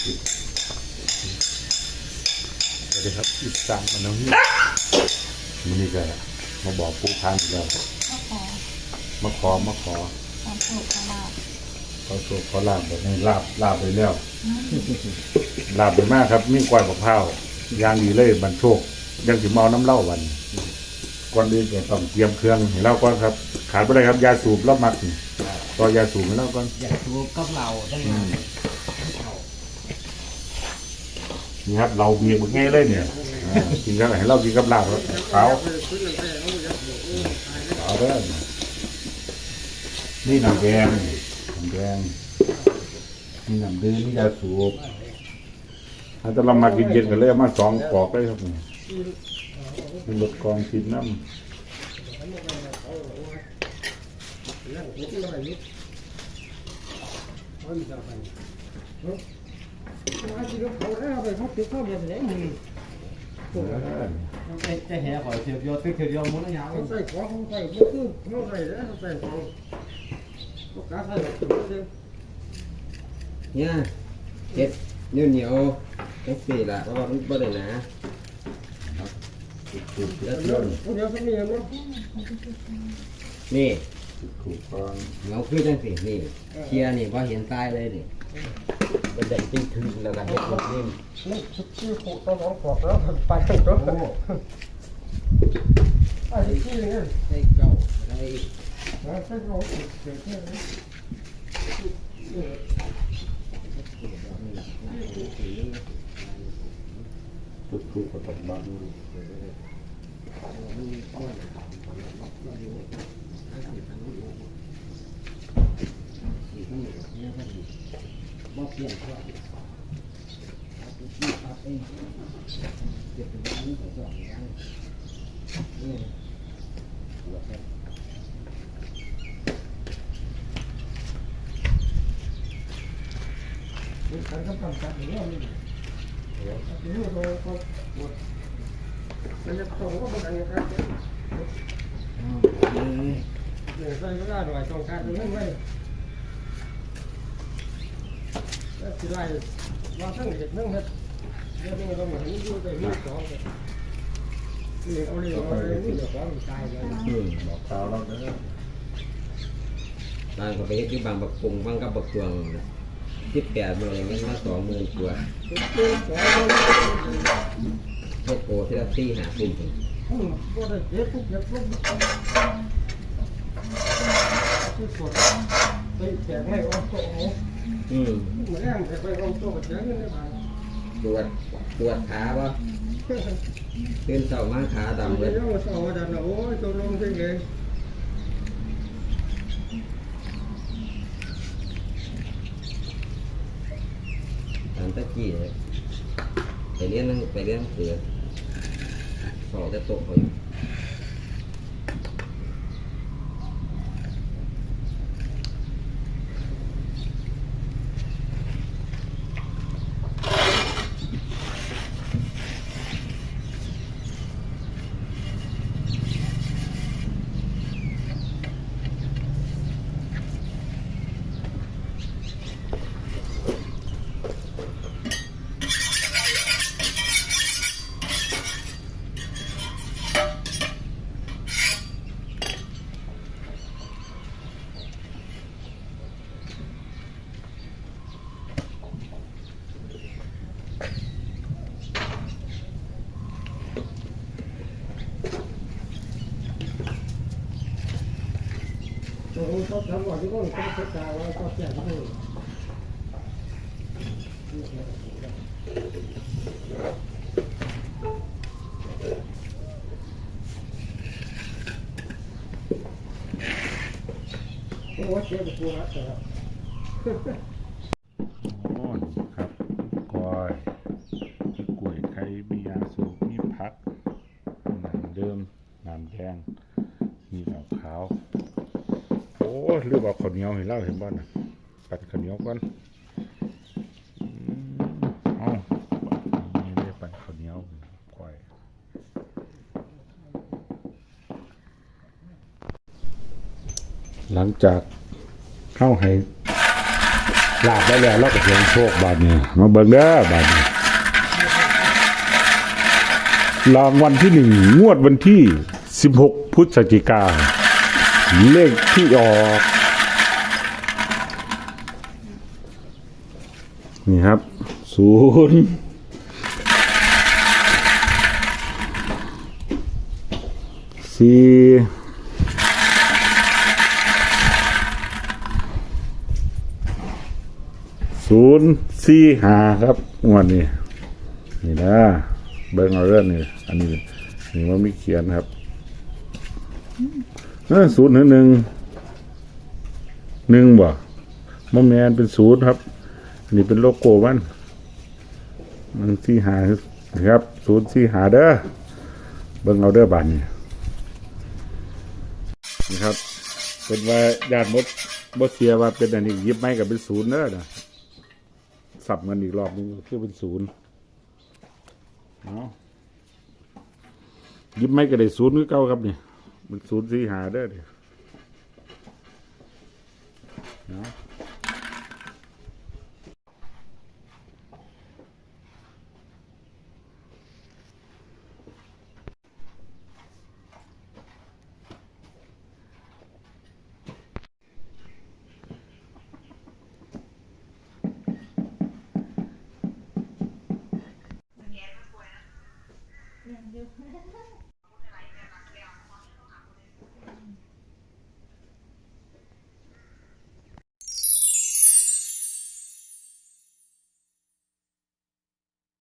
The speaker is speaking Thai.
สวัสดีครับอีสานมันน้องนี่มันนี่ก็มาบอกผู้พันอีกแล้วก็ขอมาขอมาขอความสุขความลาภเขาโชคเขาลาบแบบนี้ลาบลาบไปแล้วลาบไปมากครับ มีกล้วยบักพร้าวอยางดีเลยบรรโชคยังสิเมาน้ำเหล้าวันก่อนอื่นก็ต้องเตรียมเครื่องให้เราก่อนครับ ขาดไม่ได้ครับยาสูบแล้วมักนี่ต่อยาสูบให้เราก่อนอยากดูกับเราได้ไง นี่ครับเราเบียร์ง่ายเลยเนี่ยอ่ากินกับให้เรากินกับลาบครับขาวขาวเด้อนี่น้ำแดงน้ำแดงนี่น้ำดื่มนี่ยาสูบถ้าจะเรามากินเย็นกันเลยเอามาสองกอกเลยครับนี่เป็นรถกองกินน้ำ จะแห่ขอเสียบยอดตึกเสียบยอดมุ้งยาวใส่ของของใส่ก็คือเขาใส่แล้วใส่ของลูกค้าใส่แบบนี้เนี่ยเจ็ดเหนียวเหนียวจังสี่ละเพราะว่ามันบ่ได้หนาแล้วเดี๋ต้ยวนเดี๋ยวเขามีอะไรนี่ถูกต้องเราคือจังสี่นี่เคลียร์นี่ว่าเห็นใต้เลยนี่ เป็นได้จริงถึงแล้วกันเฮ็ดคนนิ่มนี่ชื่อโคตรของขอบแล้วไปกันตัวไอ้ที่นี่ได้เก้าได้นะใช่เขาเกิดขึ้นถูกถูกกับบ้าน บ่เปลี่ยนตัวครับเองเก็บเป็นนี้ขอสองอย่างนี่นี่ขันกำลังจับอยู่นี่นี่เขาเขาปวดมันจะตรงก็มันอะไรครับเนี่ยใส่ก็ได้หน่อยตรงการตรงนั้นไว้แล้ว สิไล่ว่าทั้งเห็ดทั้งเห็ดเดี๋ยวนี้เราเหมือนอยู่ในมือสองเลยนี่เอาเลยเอาเลยนี่เดี๋ยวของตายเลยอืมบอกข่าวเราเด้อร้านก็ไปเฮ็ดที่บางบักกงบางกับบักตวงที่แปดหมื่นอย่างเงี้ยมาสองหมื่นกว่าตัวสองเฮ็ดโอที่ละสี่หาปุ่มอืมก็ได้เจ็บปุ๊บเจ็บปุ๊บที่สุดไปแจกไม่ออกโต๊ะ อืมเหมือนแรงแต่ไปออกโต๊ะแจกเงินได้บ้างตรวจตรวจขาป่ะตื่นเช้ามาขาดำเลเดี๋ยยวสองวันนั้นโอ้ยตัวลงจริงเลยตามตะกี้เลยไปเรียนหนังไปเรียนหนังสือสอบจะตกเขาอยู่ ตัวเขาทำก่อนที่ก็ต้องศึกษาว่าก็แจกให้โอ้เจ็บปวดแต่ โอ้นี่ครับก้อยมีกล้วยไข่มียาสูบมีผักน้ำเดิมน้ำแดงมีเหล้าขาว ลือกเอาข้าวเหนียวให้เราเห็นบ้านนะปัดข้าวเหนียวก่อนเอานี่เรียกปัดข้าวเหนียวก้อยหลังจากเข้าให้ลาบได้แล้วเราก็เสียงโชคบาดนี้มาเบิ่งเด้อบาดนี้รางวัลที่หนึ่งงวดวันที่ 16 พฤศจิกา เลขที่ออก นี่ครับศูนย์สี่ศูนย์สี่ห้าครับงวดนี้นี่นะเบิ่งเอาเรื่องนี่อันนี้นี่ว่ามีเขียนครับ เออศูนย์หรือหนึ่งหนึ่งบ่มอแมนเป็นศูนย์ครับ อันนี้เป็นโลโก้มันหนึ่งสี่หาครับศูนย์สี่หาเด้อเบิ่งเอาเด้อบานนี่นี่ครับ เป็นว่าญาติมดบ่เสียว่าเป็นอันนี้ยิบไม้กับเป็นศูนย์เด้อนะสับมันอีกรอบนึงคือเป็นศูนย์เอาหยิบไม้ก็ได้ศูนย์คือเก่าครับเนี่ย มันสูนย์สี่หาได้ดิเนาะ两个。